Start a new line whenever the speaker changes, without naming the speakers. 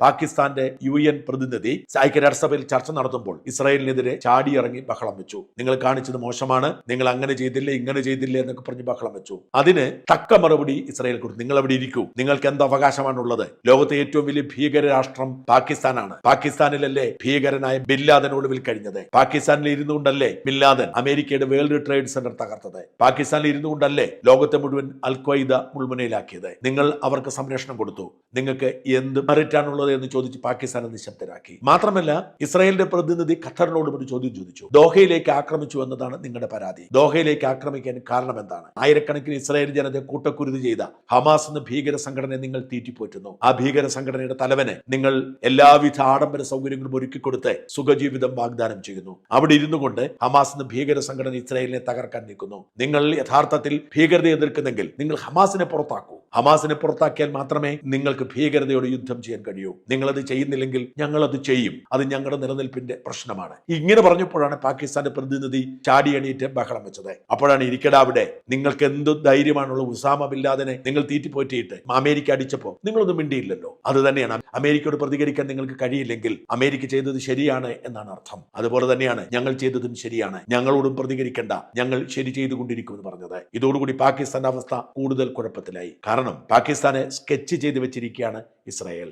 പാകിസ്ഥാന്റെ U N പ്രതിനിധി ഐക്യരാഷ്ട്രസഭയിൽ ചർച്ച നടത്തുമ്പോൾ ഇസ്രായേലിനെതിരെ ചാടിയിറങ്ങി ബഹളം വെച്ചു. നിങ്ങൾ കാണിച്ചത് മോശമാണ്. നിങ്ങൾ അങ്ങനെ ചെയ്തില്ല ഇങ്ങനെ ചെയ്തില്ല എന്നൊക്കെ പറഞ്ഞ് ബഹളം വെച്ചു. അതിന് തക്ക മറുപടി ഇസ്രായേൽ കൊടുത്തു. നിങ്ങൾ അവിടെ ഇരിക്കൂ. നിങ്ങൾക്ക് എന്ത് അവകാശമാണുള്ളത് ലോകത്തെ ഏറ്റവും വലിയ ഭീകര രാഷ്ട്രം പാകിസ്ഥാനാണ്. പാകിസ്ഥാനിലല്ലേ ഭീകരനായ ബില്ലാദൻ ഒളിവിൽ കഴിഞ്ഞത്? പാകിസ്ഥാനിൽ ഇരുന്നുകൊണ്ടല്ലേ ബില്ലാദൻ അമേരിക്കയുടെ വേൾഡ് ട്രേഡ് സെന്റർ തകർത്തത്? പാകിസ്ഥാനിൽ ഇരുന്നുകൊണ്ടല്ലേ ലോകത്തെ മുഴുവൻ അൽ ഖ്വൈദ മുൾമുനയിലാക്കിയത്? നിങ്ങൾ അവർക്ക് സംരക്ഷണം കൊടുത്തു. നിങ്ങൾക്ക് എന്ത് മെറിറ്റാണുള്ളത് എന്ന് ചോദിച്ച് പാകിസ്ഥാനെ നിശബ്ദരാക്കി മാത്രമല്ല ഇസ്രായേലിന്റെ പ്രതിനിധി ഖത്തറിനോട് ഒരു ചോദ്യം ചോദിച്ചു. ദോഹയിലേക്ക് ആക്രമിച്ചു എന്നതാണ് നിങ്ങളുടെ പരാതി. ദോഹയിലേക്ക് ആക്രമിക്കാൻ കാരണം എന്താണ്? ആയിരക്കണക്കിന് ഇസ്രായേൽ ജനത കൂട്ടക്കുരുതി ചെയ്ത ഹമാസ് എന്ന ഭീകര സംഘടനയെ നിങ്ങൾ തീറ്റിപ്പോറ്റുന്നു. ആ ഭീകര സംഘടനയുടെ തലവനെ നിങ്ങൾ എല്ലാവിധ ആഡംബര സൗകര്യങ്ങളും ഒരുക്കിക്കൊടുത്ത് സുഖജീവിതം വാഗ്ദാനം ചെയ്യുന്നു. അവിടെ ഇരുന്നു കൊണ്ട് ഹമാസ് എന്ന ഭീകര സംഘടന ഇസ്രായേലിനെ തകർക്കാൻ നിൽക്കുന്നു. നിങ്ങൾ യഥാർത്ഥത്തിൽ ഭീകരതയെ എതിർക്കുന്നെങ്കിൽ നിങ്ങൾ ഹമാസിനെ പുറത്താക്കൂ. ഹമാസിനെ പുറത്താക്കിയാൽ മാത്രമേ നിങ്ങൾക്ക് ഭീകരതയോട് യുദ്ധം ചെയ്യാൻ കഴിയൂ. നിങ്ങളത് ചെയ്യുന്നില്ലെങ്കിൽ ഞങ്ങളത് ചെയ്യും. അത് ഞങ്ങളുടെ നിലനിൽപ്പിന്റെ പ്രശ്നമാണ്. ഇങ്ങനെ പറഞ്ഞപ്പോഴാണ് പാകിസ്ഥാന്റെ പ്രതിനിധി ചാടി എണീറ്റ് ബഹളം വെച്ചത്. അപ്പോഴാണ് ഇരിക്കടാ അവിടെ. നിങ്ങൾക്ക് എന്ത് ധൈര്യമാണുള്ള ഉസാമ ബില്ലാദിനെ നിങ്ങൾ തീറ്റിപ്പോറ്റിയിട്ട് അമേരിക്ക അടിച്ചപ്പോൾ നിങ്ങളൊന്നും മിണ്ടിയില്ലല്ലോ. അത് തന്നെയാണ്. അമേരിക്കയോട് പ്രതികരിക്കാൻ നിങ്ങൾക്ക് കഴിയില്ലെങ്കിൽ അമേരിക്ക ചെയ്തത് ശരിയാണ് എന്നാണ് അർത്ഥം. അതുപോലെ തന്നെയാണ് ഞങ്ങൾ ചെയ്തതും ശരിയാണ്. ഞങ്ങളോടും പ്രതികരിക്കേണ്ട. ഞങ്ങൾ ശരി ചെയ്തുകൊണ്ടിരിക്കുമെന്ന് പറഞ്ഞത്. ഇതോടുകൂടി പാകിസ്ഥാന്റെ അവസ്ഥ കൂടുതൽ കുഴപ്പത്തിലായി. കാരണം പാകിസ്ഥാനെ സ്കെച്ച് ചെയ്ത് വെച്ചിരിക്കുകയാണ് ഇസ്രായേൽ.